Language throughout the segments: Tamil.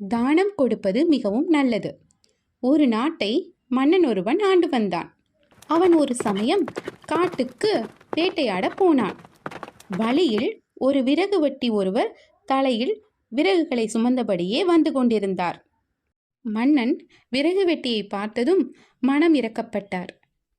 தானம் கொடுப்பது மிகவும் நல்லது. ஒரு நாட்டை மன்னன் ஒருவன் ஆண்டு வந்தான். அவன் ஒரு சமயம் காட்டுக்கு வேட்டையாட போனான். வழியில் ஒரு விறகு வெட்டி ஒருவர் தலையில் விறகுகளை சுமந்தபடியே வந்து கொண்டிருந்தார். மன்னன் விறகு வெட்டியை பார்த்ததும் மனம் இறக்கப்பட்டார்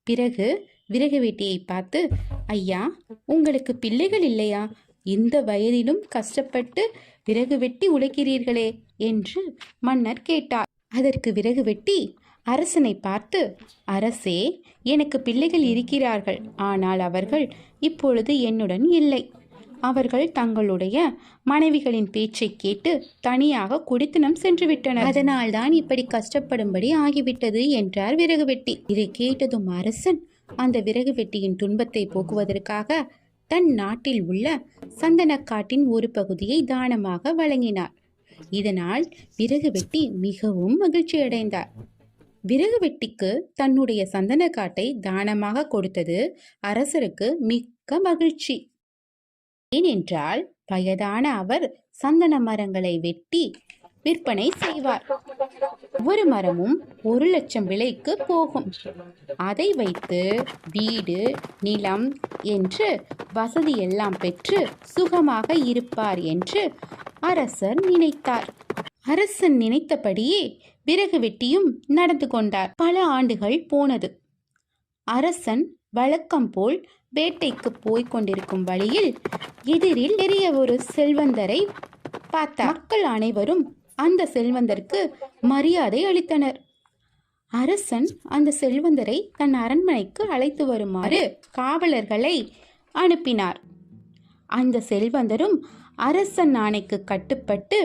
பிறகு விறகு வெட்டியை பார்த்து ஐயா உங்களுக்கு பிள்ளைகள் இல்லையா? இந்த வயதிலும் கஷ்டப்பட்டு விறகு வெட்டி உழைக்கிறீர்களே என்று மன்னர் கேட்டார். அதற்கு விறகு வெட்டி அரசனை பார்த்து அரசே எனக்கு பிள்ளைகள் இருக்கிறார்கள். ஆனால் அவர்கள் இப்பொழுது என்னுடன் இல்லை. அவர்கள் தங்களுடைய மனைவிகளின் பேச்சை கேட்டு தனியாக குடித்தனம் சென்று விட்டனர் அதனால்தான் இப்படி கஷ்டப்படும்படி ஆகிவிட்டது என்றார் விறகு வெட்டி. இதை கேட்டதும் அரசன் அந்த விறகு வெட்டியின் துன்பத்தை போக்குவதற்காக தன் நாட்டில் உள்ள சந்தனக்காட்டின் ஒரு பகுதியை தானமாக வழங்கினார் இதனால் விறகு வெட்டி மிகவும் மகிழ்ச்சியடைந்தார் விறகு வெட்டிக்கு தன்னுடைய சந்தனக்காட்டை தானமாக கொடுத்தது அரசருக்கு மிக்க மகிழ்ச்சி. ஏனென்றால் வயதான அவர் சந்தன மரங்களை வெட்டி விற்பனை செய்வார். ஒரு மரமும் ஒரு லட்சம் விலைக்கு போகும். அதை வைத்து வீடு நிலம் என்று வசதி எல்லாம் பெற்று சுகமாக இருப்பார் என்று அரசர் நினைத்தார். அரசன் நினைத்தபடியே விறகு வெட்டியும் நடந்து கொண்டார். பல ஆண்டுகள் போனது. அரசன் வழக்கம் போல் வேட்டைக்கு போய்க் கொண்டிருக்கும் வழியில் எதிரில் பெரிய ஒரு செல்வந்தரை பார்த்தார். மக்கள் அனைவரும் அந்த செல்வந்தருக்கு மரியாதை அளித்தனர். அரசன் அந்த செல்வந்தரை தன் அரண்மனைக்கு அழைத்து வருமாறு காவலர்களை அனுப்பினார். அந்த செல்வந்தரும் அரசன் ஆணைக்கு கட்டுப்பட்டு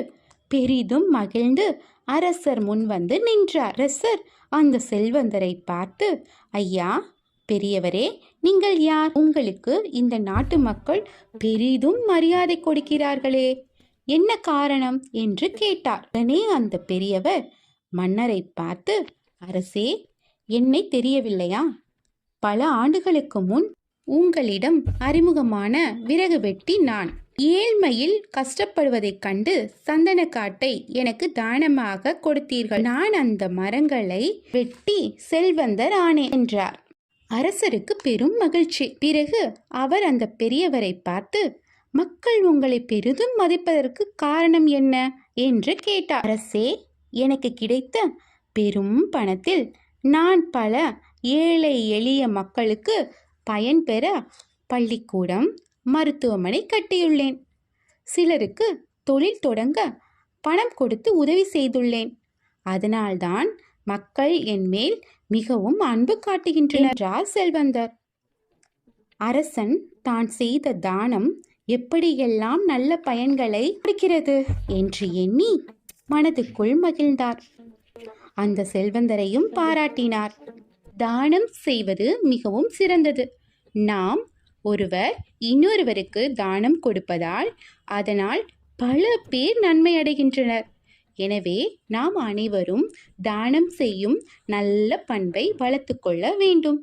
பெரிதும் மகிழ்ந்து அரசர் முன் வந்து நின்றார். அரசர் அந்த செல்வந்தரை பார்த்து ஐயா பெரியவரே நீங்கள் யார்? உங்களுக்கு இந்த நாட்டு மக்கள் பெரிதும் மரியாதை கொடுக்கிறார்களே. என்ன காரணம் என்று கேட்டார். உடனே அந்த பெரியவர் மன்னரை பார்த்து அரசே என்னை தெரியவில்லையா? பல ஆண்டுகளுக்கு முன் உங்களிடம் அறிமுகமான விறகு வெட்டி நான் ஏழ்மையில் கஷ்டப்படுவதைக் கண்டு சந்தனக்காட்டை எனக்கு தானமாக கொடுத்தீர்கள். நான் அந்த மரங்களை வெட்டி செல்வந்தர் ஆனேன் என்றார். அரசருக்கு பெரும் மகிழ்ச்சி. பிறகு அவர் அந்த பெரியவரை பார்த்து மக்கள் உங்களை பெரிதும் மதிப்பதற்கு காரணம் என்ன? என்று கேட்டார். அரசே எனக்கு கிடைத்த பெரும் பணத்தில் நான் பல ஏழை எளிய மக்களுக்கு பயன்பெற பள்ளிக்கூடம் மருத்துவமனை கட்டியுள்ளேன். சிலருக்கு தொழில் தொடங்க பணம் கொடுத்து உதவி செய்துள்ளேன். அதனால்தான் மக்கள் என் மேல் மிகவும் அன்பு காட்டுகின்றனர் செல்வந்தர். அரசன் தான் செய்த தானம் எப்படியெல்லாம் நல்ல பயன்களை கொடுக்கிறது என்று எண்ணி மனதுக்குள் மகிழ்ந்தார். அந்த செல்வந்தரையும் பாராட்டினார். தானம் செய்வது மிகவும் சிறந்தது. நாம் ஒருவர் இன்னொருவருக்கு தானம் கொடுப்பதால் அதனால் பல பேர் நன்மை அடைகின்றனர். எனவே நாம் அனைவரும் தானம் செய்யும் நல்ல பண்பை வளர்த்துக்கொள்ள வேண்டும்.